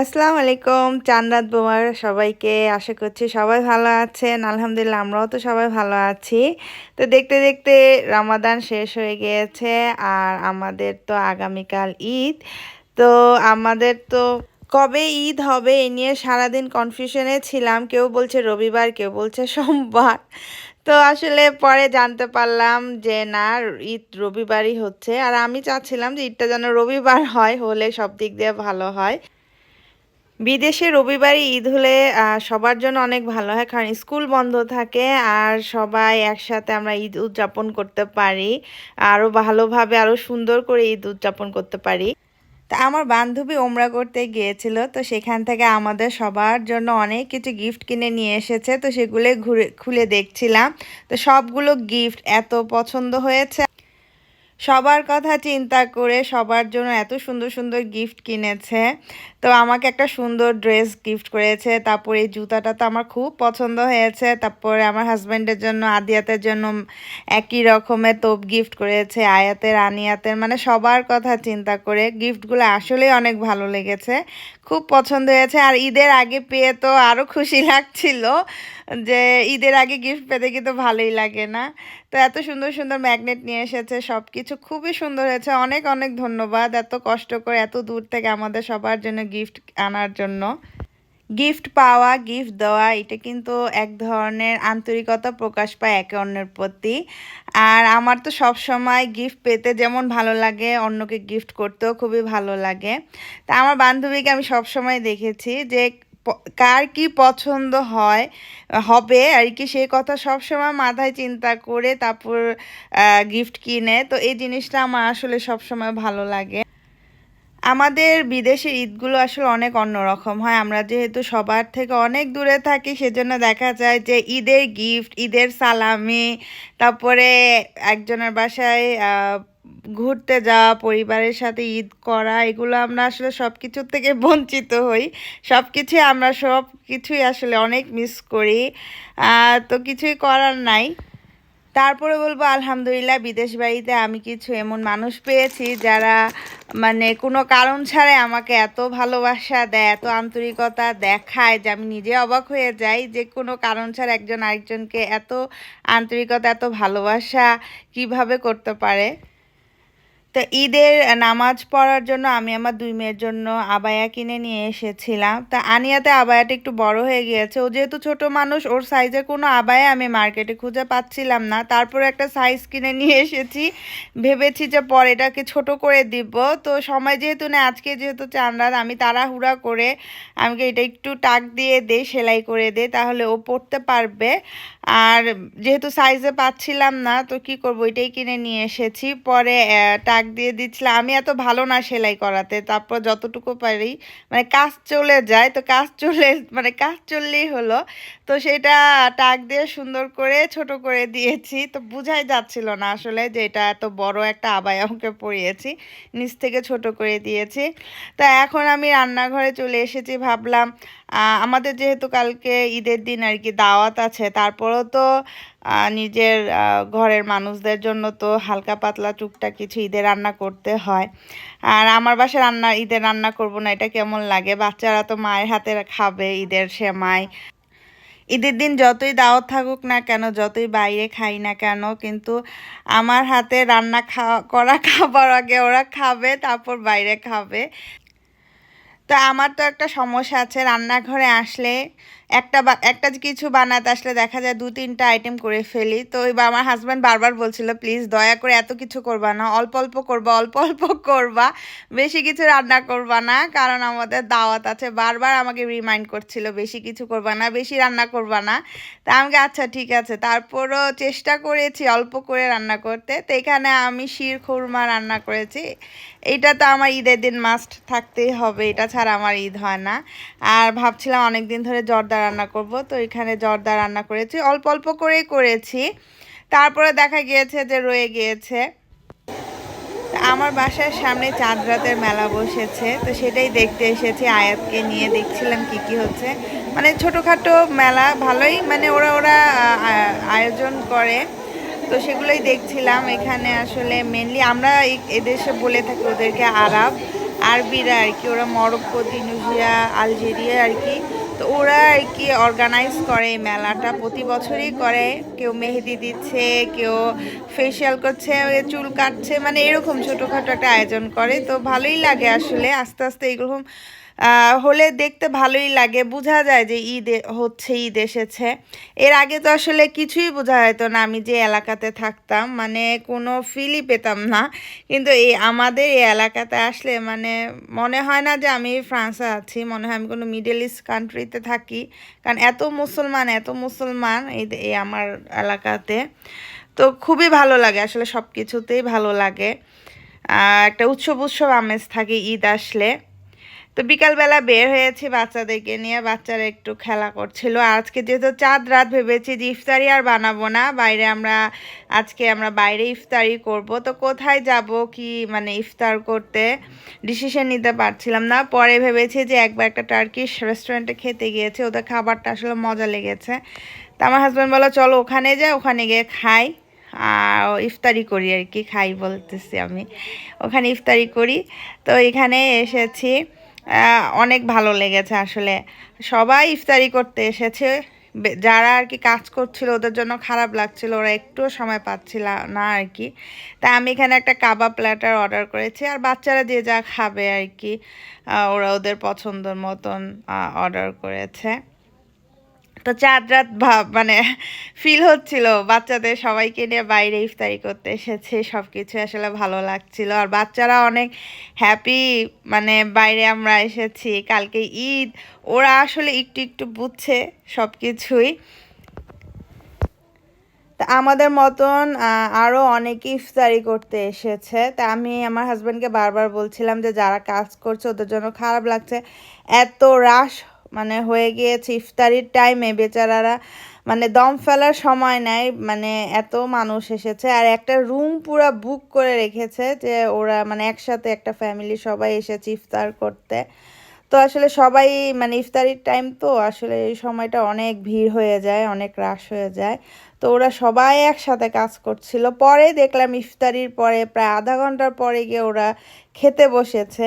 আসসালামু আলাইকুম, চান্দাত বোমার সবাইকে আশা করছি সবাই ভালো আছেন। আলহামদুলিল্লাহ আমরাও তো সবাই ভালো আছি। তো দেখতে দেখতে রমাদান শেষ হয়ে গিয়েছে আর আমাদের তো আগামীকাল ঈদ। তো আমাদের তো কবে ঈদ হবে এ নিয়ে সারাদিন কনফিউশনে ছিলাম। কেউ বলছে রবিবার, কেউ বলছে সোমবার। তো আসলে পরে জানতে পারলাম যে না, ঈদ রবিবারই হচ্ছে। আর আমি চাচ্ছিলাম যে ঈদটা যেন রবিবার হয়, হলে সব দিক দিয়ে ভালো হয়। বিদেশে রবিবারে ঈদ হলে সবার জন্য অনেক ভালো হয়, কারণ স্কুল বন্ধ থাকে আর সবাই একসাথে আমরা ঈদ উদযাপন করতে পারি আরও ভালোভাবে আরও সুন্দর করে ঈদ উদযাপন করতে পারি। তা আমার বান্ধবী ওমরা করতে গিয়েছিল, তো সেখান থেকে আমাদের সবার জন্য অনেক কিছু গিফট কিনে নিয়ে এসেছে, তো সেগুলো ঘুরে, খুলে দেখছিলাম। তো সবগুলো গিফট এত পছন্দ হয়েছে। সবার কথা চিন্তা করে সবার জন্য এত সুন্দর সুন্দর গিফট কিনেছে। তো আমাকে একটা সুন্দর ড্রেস গিফট করেছে, তারপর এই জুতাটা তো আমার খুব পছন্দ হয়েছে, তারপরে আমার হাজব্যান্ডের জন্য, আদিয়াতের জন্য একই রকমের তোপ গিফট করেছে, আয়াতের, আনিয়াতের মানে সবার কথা চিন্তা করে গিফটগুলো আসলেই অনেক ভালো লেগেছে, খুব পছন্দ হয়েছে। আর ঈদের আগে পেয়ে তো আরও খুশি লাগছিল যে ঈদের আগে গিফট পেতে কিন্তু ভালোই লাগে না। তো এত সুন্দর সুন্দর ম্যাগনেট নিয়ে এসেছে সব কিছু খুবই সুন্দর হয়েছে। অনেক অনেক ধন্যবাদ এত কষ্ট করে এত দূর থেকে আমাদের সবার জন্য গিফট আনার জন্য। গিফট পাওয়া গিফট দেওয়া, এটা কিন্তু এক ধরনের আন্তরিকতা প্রকাশ পায় একে অন্যের প্রতি। আর আমার তো সব সময় গিফট পেতে যেমন ভালো লাগে, অন্যকে গিফট করতেও খুবই ভালো লাগে। তা আমার বান্ধবীকে আমি সব সময় দেখেছি যে কার কি পছন্দ হয়, হবে আর কি সেই কথা সবসময় মাথায় চিন্তা করে তারপর গিফট কিনে। তো এই জিনিসটা আমার আসলে সবসময় ভালো লাগে। আমাদের বিদেশের ঈদগুলো আসলে অনেক অন্যরকম হয়। আমরা যেহেতু সবার থেকে অনেক দূরে থাকি, সেজন্য দেখা যায় যে ঈদের গিফট ঈদের সালামি, তারপরে একজনের বাসায় ঘুরতে যাওয়া, পরিবারের সাথে ঈদ করা, এগুলো আমরা আসলে সব কিছুর থেকে বঞ্চিত হই। সব কিছুই আমরা সব কিছুই আসলে অনেক মিস করি। তো কিছুই করার নাই। তারপরে বলব, আলহামদুলিল্লাহ, বিদেশ বাড়িতে আমি কিছু এমন মানুষ পেয়েছি যারা মানে কোনো কারণ ছাড়াই আমাকে এত ভালোবাসা দেয়, এত আন্তরিকতা দেখায় যে আমি নিজে অবাক হয়ে যাই যে কোনো কারণ ছাড়া একজন আরেকজনকে এত আন্তরিকতা, এত ভালোবাসা কীভাবে করতে পারে। তো ঈদের নামাজ পড়ার জন্য আমি আমার দুই মেয়ের জন্য আবায়া কিনে নিয়ে এসেছিলাম। তা আনিয়াতে আবায়াটা একটু বড় হয়ে গিয়েছে। ও যেহেতু ছোট মানুষ, ওর সাইজের কোনো আবায়া আমি মার্কেটে খুঁজে পাচ্ছিলাম না। তারপরে একটা সাইজ কিনে নিয়ে এসেছি। ভেবেছি যে পরে এটাকে ছোট করে দিব। তো সময় যেহেতু না আজকে যেহেতু চান্দার আমি তাড়াহুড়া করে আমাকে এটা একটু টাক দিয়ে দে, সেলাই করে দে, তাহলে ও পড়তে পারবে। আর যেহেতু সাইজে পাচ্ছিলাম না, তো কি করব? এটাই কিনে নিয়ে এসেছি। পরে টাক দিয়ে দিচ্ছিলাম। আমি এত ভালো না সেলাই করাতে, তারপর যতটুকু পারি মানে কাজ চলে যায়, তো কাজ চলে মানে কাজ চললেই হলো। তো সেটা টাক দিয়ে সুন্দর করে, ছোট করে দিয়েছি, তো বুঝাই যাচ্ছিল না আসলে যে এটা এত বড় একটা আবায় আমাকে পরিয়েছি। নিচ থেকে ছোট করে দিয়েছি। তা এখন আমি রান্নাঘরে চলে এসেছি, ভাবলাম আমাদের যেহেতু কালকে ঈদের দিন আর কি দাওয়াত আছে, তারপরও তো নিজের ঘরের মানুষদের জন্য তো হালকা পাতলা টুকটা কিছু ঈদের রান্না করতে হয়। আর আমার বাসায় রান্না, ঈদের রান্না করব না, এটা কেমন লাগে? বাচ্চারা তো মায়ের হাতে খাবে ঈদের সেমাই। ঈদের দিন যতই দাওয়াত থাকুক না কেন, যতই বাইরে খাই না কেন, কিন্তু আমার হাতে রান্না খাওয়া, করা খাবার আগে ওরা খাবে, তারপর বাইরে খাবে। তো আমার তো একটা সমস্যা আছে রান্নাঘরে আসলে একটা একটা কিছু বানাতে আসলে দেখা যায় দু, তিনটা আইটেম করে ফেলি। তো এবার আমার হাজব্যান্ড বারবার বলছিল প্লিজ দয়া করে এত কিছু করবা না, অল্প অল্প করবা, অল্প অল্প করবা। বেশি কিছু রান্না করবা না, কারণ আমাদের দাওয়াত আছে। বারবার আমাকে রিমাইন্ড করছিল, বেশি কিছু করবা না, বেশি রান্না করবা না। তা আমাকে আচ্ছা ঠিক আছে। তারপরও চেষ্টা করেছি অল্প করে রান্না করতে। তো এখানে আমি শির খুরমা রান্না করেছি। এটা তো আমার ঈদের দিন মাস্ট থাকতেই হবে, এটা ছাড়া আমার ঈদ হয় না। আর ভাবছিলাম অনেক দিন ধরে জর্দা জর্দা রান্না করব। তো এখানে জর্দা রান্না করেছি। অল্প অল্প করেই করেছি। তারপরে দেখা গিয়েছে যে রয়ে গিয়েছে। আমার বাসার সামনে চাঁদ রাতের মেলা বসেছে। তো সেটাই দেখতে এসেছি। আয়াতকে নিয়ে দেখছিলাম কি কি হচ্ছে। মানে ছোটোখাটো মেলা, ভালোই মানে ওরা ওরা আয়োজন করে। তো সেগুলোই দেখছিলাম। এখানে আসলে মেনলি আমরা এদেশে বলে থাকি ওদেরকে আরব, আরবিরা আর কি। ওরা মরক্কো, তিনুজিয়া, আলজেরিয়া আর কি। তো ওরা আর কি অর্গানাইজ করে এই মেলাটা প্রতি বছরই করে। কেউ মেহেদি দিচ্ছে কেউ ফেসিয়াল করছে চুল কাটছে মানে এরকম ছোটোখাটো একটা আয়োজন করে। তো ভালোই লাগে আসলে আস্তে আস্তে এরকম আহ, হলে দেখতে ভালোই লাগে। বোঝা যায় যে ঈদ, হচ্ছে ঈদ এসেছে। এর আগে তো আসলে কিছুই বোঝা যেত না আমি যে এলাকাতে থাকতাম। মানে কোনো ফিলই পেতাম না। কিন্তু এই আমাদের এই এলাকাতে আসলে মানে মনে হয় না যে আমি ফ্রান্সে আছি। মনে হয় আমি কোনো মিডল ইস্ট কান্ট্রিতে থাকি। কারণ এত মুসলমান এত মুসলমান এই আমার এলাকাতে। তো খুবই ভালো লাগে আসলে সব কিছুতেই ভালো লাগে। একটা উৎসব উৎসব আমেজ থাকে ঈদ আসলে। তো বিকালবেলা বের হয়েছি বাচ্চাদেরকে নিয়ে, বাচ্চারা একটু খেলা করছিল। আজকে যেহেতু চাঁদ রাত ভেবেছি যে ইফতারি আর বানাবো না, বাইরে আমরা, আজকে আমরা বাইরে ইফতারি করব। তো কোথায় যাব, কি মানে ইফতার করতে ডিসিশন নিতে পারছিলাম না। পরে ভেবেছি যে একবার একটা টার্কিশ রেস্টুরেন্টে খেতে গিয়েছি, ওদের খাবারটা আসলে মজা লেগেছে। তো আমার হাজব্যান্ড বলো চলো ওখানে যাই, ওখানে গিয়ে খাই। আর ইফতারি করি আর কি, খাই বলতেছি আমি। ওখানে ইফতারি করি। তো এখানে এসেছি। অনেক ভালো লেগেছে আসলে। সবাই ইফতারি করতে এসেছে। যারা আর কি কাজ করছিল ওদের জন্য খারাপ লাগছিল, ওরা একটুও সময় পাচ্ছিল না আর কি। তা আমি এখানে একটা কাবাব প্ল্যাটার অর্ডার করেছি আর বাচ্চারা যে যা খাবে আর কি ওরা ওদের পছন্দের মতন অর্ডার করেছে। তো চাঁদ রাত ভাব মানে ফিল হচ্ছিল। বাচ্চাদের সবাইকে নিয়ে বাইরে ইফতারি করতে এসেছে সব কিছু আসলে ভালো লাগছিল। আর বাচ্চারা অনেক হ্যাপি মানে বাইরে আমরা এসেছি, কালকে ঈদ, ওরা আসলে একটু একটু বুঝছে সব কিছুই তা আমাদের মতন আরও আরও অনেকে ইফতারি করতে এসেছে। তা আমি আমার হাজব্যান্ডকে বারবার বলছিলাম যে, যারা কাজ করছে, ওদের জন্য খারাপ লাগছে। এত রাশ মানে হয়ে গিয়েছে ইফতারির টাইমে বেচারারা মানে দম ফেলার সময় নেয় মানে এত মানুষ এসেছে। আর একটা রুম পুরো বুক করে রেখেছে যে ওরা মানে একসাথে একটা ফ্যামিলি সবাই এসেছে ইফতার করতে। তো আসলে সবাই মানে ইফতারির টাইম তো, আসলে এই সময়টা অনেক ভিড় হয়ে যায়, অনেক রাশ হয়ে যায়। তো ওরা সবাই একসাথে কাজ করছিল। পরে দেখলাম ইফতারির পরে প্রায় আধা ঘণ্টার পরে গিয়ে ওরা খেতে বসেছে।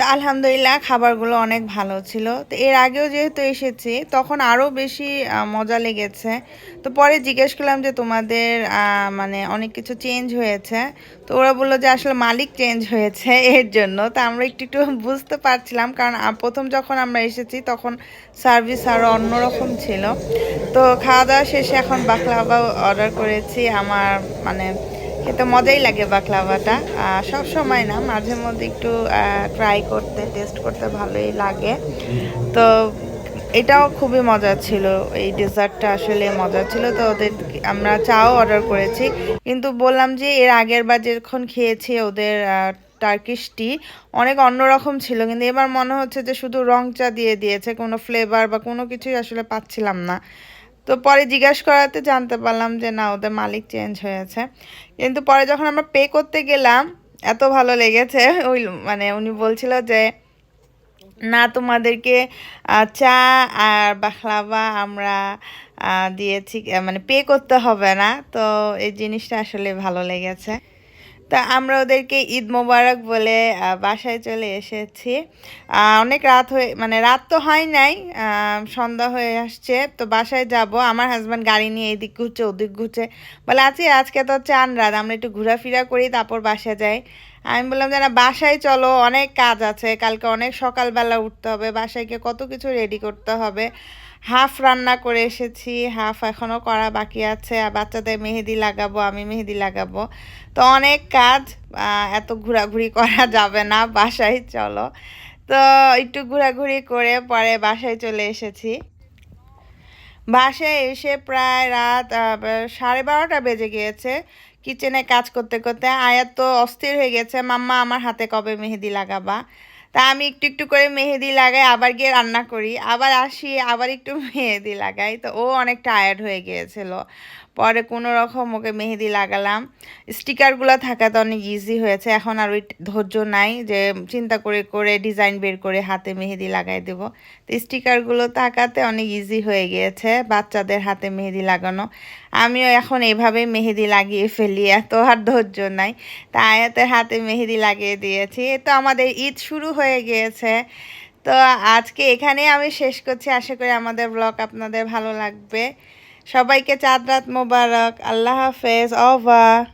তো আলহামদুলিল্লাহ খাবারগুলো অনেক ভালো ছিল। তো এর আগেও যেহেতু এসেছি, তখন আরও বেশি মজা লেগেছে। তো পরে জিজ্ঞেস করলাম যে তোমাদের মানে অনেক কিছু চেঞ্জ হয়েছে। তো ওরা বলল যে আসলে মালিক চেঞ্জ হয়েছে এর জন্য। তো আমরা একটু একটু বুঝতে পারছিলাম, কারণ প্রথম যখন আমরা এসেছি, তখন সার্ভিস আরও অন্যরকম ছিল। তো খাওয়া দাওয়া শেষে এখন বাকলাভা অর্ডার করেছি। আমার মানে খেতে মজাই লাগে বাকলাভাটা। সব সময় না, মাঝে মধ্যে একটু ট্রাই করতে টেস্ট করতে ভালোই লাগে। তো এটাও খুবই মজা ছিল। এই ডেজার্টটা আসলে মজা ছিল। তো ওদের, আমরা চাও অর্ডার করেছি। কিন্তু বললাম যে, এর আগের বার যখন খেয়েছি ওদের টার্কিশ টি অনেক অন্যরকম ছিল। কিন্তু এবার মনে হচ্ছে যে, শুধু রং চা দিয়ে দিয়েছে, কোনো ফ্লেভার বা কোনো কিছুই আসলে পাচ্ছিলাম না। তো পরে জিজ্ঞাসা করাতে জানতে পারলাম যে না, ওদের মালিক চেঞ্জ হয়েছে। কিন্তু পরে যখন আমরা পে করতে গেলাম, এত ভালো লেগেছে, ওই মানে উনি বলছিল যে, না, তোমাদেরকে চা আর বাখলাবা আমরা দিয়েছি মানে পে করতে হবে না। তো এই জিনিসটা আসলে ভালো লেগেছে। তা আমরা ওদেরকে ঈদ মোবারক বলে বাসায় চলে এসেছি। অনেক রাত হয়ে মানে রাত তো হয় নাই সন্ধ্যা হয়ে আসছে, তো বাসায় যাব। আমার হাজব্যান্ড গাড়ি নিয়ে এদিক ঘুরছে, ওদিক ঘুরছে। বলে, আছি, আজকে তো চান রাত আমরা একটু ঘোরাফেরা করি, তারপর বাসায় যাই। আমি বললাম যে না বাসায় চলো, অনেক কাজ আছে, কালকে অনেক সকালবেলা উঠতে হবে, বাসায় গিয়ে কত কিছু রেডি করতে হবে। হাফ রান্না করে এসেছি, হাফ এখনও করা বাকি আছে, আর বাচ্চাদের মেহেদি লাগাবো, আমি মেহেদি লাগাবো। তো অনেক কাজ এত ঘোরাঘুরি করা যাবে না বাসায়, চলো। তো একটু ঘোরাঘুরি করে পরে বাসায় চলে এসেছি। বাসায় এসে প্রায় রাত সাড়ে বারোটা বেজে গিয়েছে। কিচেনে কাজ করতে করতে আয়াত তো অস্থির হয়ে গেছে, মাম্মা, আমার হাতে কবে মেহেদি লাগাবা? তা আমি একটু একটু করে মেহেদি লাগাই, আবার গিয়ে রান্না করি। আবার আসি, আবার একটু মেহেদি লাগাই। তো ও অনেক টায়ার্ড হয়ে গিয়েছিল। পরে কোনো রকম ওকে মেহেদি লাগালাম। স্টিকারগুলো থাকাতে অনেক ইজি হয়েছে। এখন আর ওই ধৈর্য নাই যে চিন্তা করে করে ডিজাইন বের করে হাতে মেহেদি লাগাই দেবো। তো স্টিকারগুলো থাকাতে অনেক ইজি হয়ে গিয়েছে বাচ্চাদের হাতে মেহেদি লাগানো। আমিও এখন এইভাবে মেহেদি লাগিয়ে ফেলি, এত আর ধৈর্য নাই। তা আয়াতের হাতে মেহেদি লাগিয়ে দিয়েছি। তো আমাদের ঈদ শুরু হয়ে গিয়েছে। তো আজকে এখানেই আমি শেষ করছি। আশা করি আমাদের ব্লগ আপনাদের ভালো লাগবে। সবাইকে চাঁদ রাত মোবারক। আল্লাহ হাফেজ অভা